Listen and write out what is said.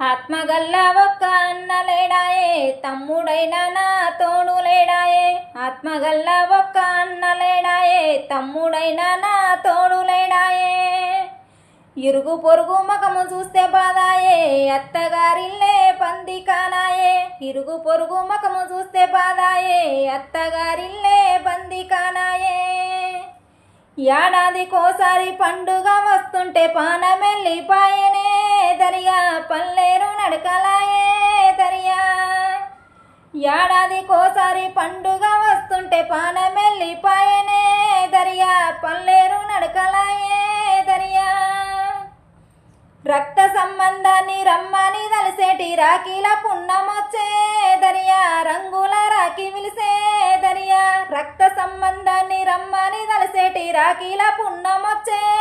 ఆత్మగల్ల ఒక్క అన్న లేడాయే తమ్ముడైనా నా తోడు లేడాయే ఆత్మగల్ల ఒక్క అన్న లేడాయే తమ్ముడైనా నా తోడు లేడాయే ఇరుగు పొరుగు మకము చూస్తే బాధాయే అత్తగారిల్లే పంది కానాయే. ఇరుగు పొరుగు మకము చూస్తే బాధాయే అత్తగారిల్లే పంది కానాయే. ఏడాదికోసారి పండుగ వస్తుంటే పానమెల్లిపాయనే దరియా ఏడాదికోసారి పండుగ వస్తుంటే పానమెల్లిపాయనే దరియా పల్లేరు నడకలాయే దరియా. రక్త సంబంధాన్ని రమ్మని దలిసేటి రాఖీల పున్నమొచ్చే దరియా రంగుల రాఖీ విలిసే దరియా. రక్త సంబంధాన్ని రమ్మని దలిసేటి రాఖీల పున్నమొచ్చే